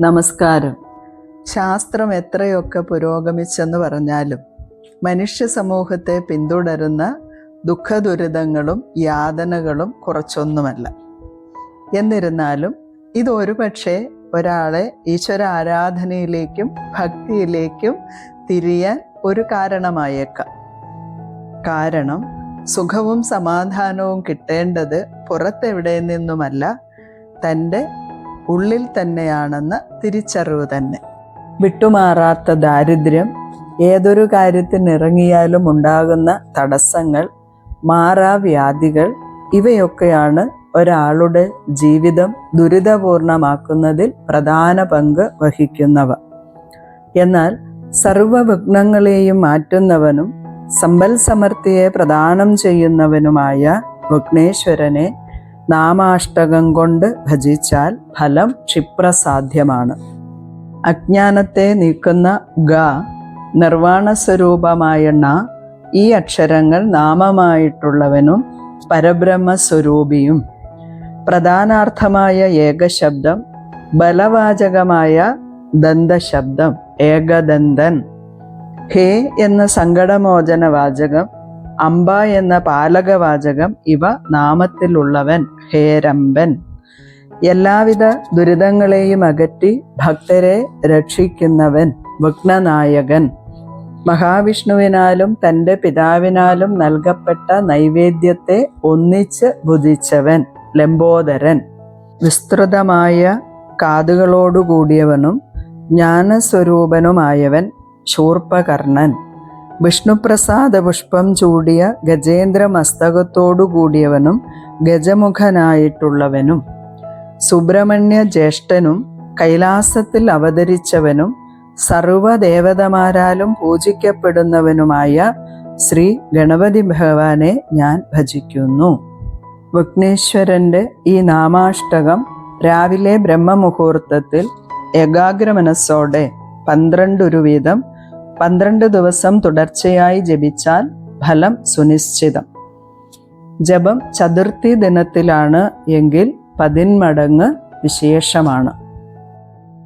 നമസ്കാരം. ശാസ്ത്രം എത്രയൊക്കെ പുരോഗമിച്ചെന്ന് പറഞ്ഞാലും മനുഷ്യ സമൂഹത്തെ പിന്തുടരുന്ന ദുഃഖദുരിതങ്ങളും യാതനകളും കുറച്ചൊന്നുമല്ല. എന്നിരുന്നാലും ഇതൊരു പക്ഷേ ഒരാളെ ഈശ്വര ആരാധനയിലേക്കും ഭക്തിയിലേക്കും തിരിയാൻ ഒരു കാരണമായേക്കാം. കാരണം സുഖവും സമാധാനവും കിട്ടേണ്ടത് പുറത്തെവിടെ നിന്നുമല്ല തന്റെ ഉള്ളിൽ തന്നെയാണെന്ന് തിരിച്ചറിവ് തന്നെ. വിട്ടുമാറാത്ത ദാരിദ്ര്യം ഏതൊരു കാര്യത്തിനിറങ്ങിയാലും ഉണ്ടാകുന്ന തടസ്സങ്ങൾ മാറാവ്യാധികൾ ഇവയൊക്കെയാണ് ഒരാളുടെ ജീവിതം ദുരിതപൂർണമാക്കുന്നതിൽ പ്രധാന പങ്ക് വഹിക്കുന്നവ. എന്നാൽ സർവവിഘ്നങ്ങളെയും മാറ്റുന്നവനും സമ്പൽ സമൃദ്ധിയെ പ്രദാനം ചെയ്യുന്നവനുമായ വിഘ്നേശ്വരനെ നാമാഷ്ടകം കൊണ്ട് ഭജിച്ചാൽ ഫലം ക്ഷിപ്രസാധ്യമാണ്. അജ്ഞാനത്തെ നീക്കുന്ന ഗ നിർവാണ സ്വരൂപമായ ണ ഈ അക്ഷരങ്ങൾ നാമമായിട്ടുള്ളവനും പരബ്രഹ്മസ്വരൂപിയും. പ്രധാനാർത്ഥമായ ഏകശബ്ദം ബലവാചകമായ ദന്തശബ്ദം ഏകദന്തൻ. ഹേ എന്ന സങ്കടമോചന വാചകം അംബ എന്ന പാലകവാചകം ഇവ നാമത്തിലുള്ളവൻ ഹേരമ്പൻ. എല്ലാവിധ ദുരിതങ്ങളെയും അകറ്റി ഭക്തരെ രക്ഷിക്കുന്നവൻ വിഘ്നനായകൻ. മഹാവിഷ്ണുവിനാലും തന്റെ പിതാവിനാലും നൽകപ്പെട്ട നൈവേദ്യത്തെ ഒന്നിച്ച് ഭുജിച്ചവൻ ലംബോദരൻ. വിസ്തൃതമായ കാതുകളോടുകൂടിയവനും ജ്ഞാനസ്വരൂപനുമായവൻ ശൂർപ്പകർണൻ. വിഷ്ണുപ്രസാദ പുഷ്പം ചൂടിയ ഗജേന്ദ്ര മസ്തകത്തോടുകൂടിയവനും ഗജമുഖനായിട്ടുള്ളവനും സുബ്രഹ്മണ്യ ജ്യേഷ്ഠനും കൈലാസത്തിൽ അവതരിച്ചവനും സർവദേവതമാരാലും പൂജിക്കപ്പെടുന്നവനുമായ ശ്രീ ഗണപതി ഭഗവാനെ ഞാൻ ഭജിക്കുന്നു. വിഘ്നേശ്വരന്റെ ഈ നാമാഷ്ടകം രാവിലെ ബ്രഹ്മമുഹൂർത്തത്തിൽ ഏകാഗ്ര മനസ്സോടെ പന്ത്രണ്ടൊരു വീതം പന്ത്രണ്ട് ദിവസം തുടർച്ചയായി ജപിച്ചാൽ ഫലം സുനിശ്ചിതം. ജപം ചതുർത്ഥി ദിനത്തിലാണ് എങ്കിൽ പതിന്മടങ്ങ് വിശേഷമാണ്.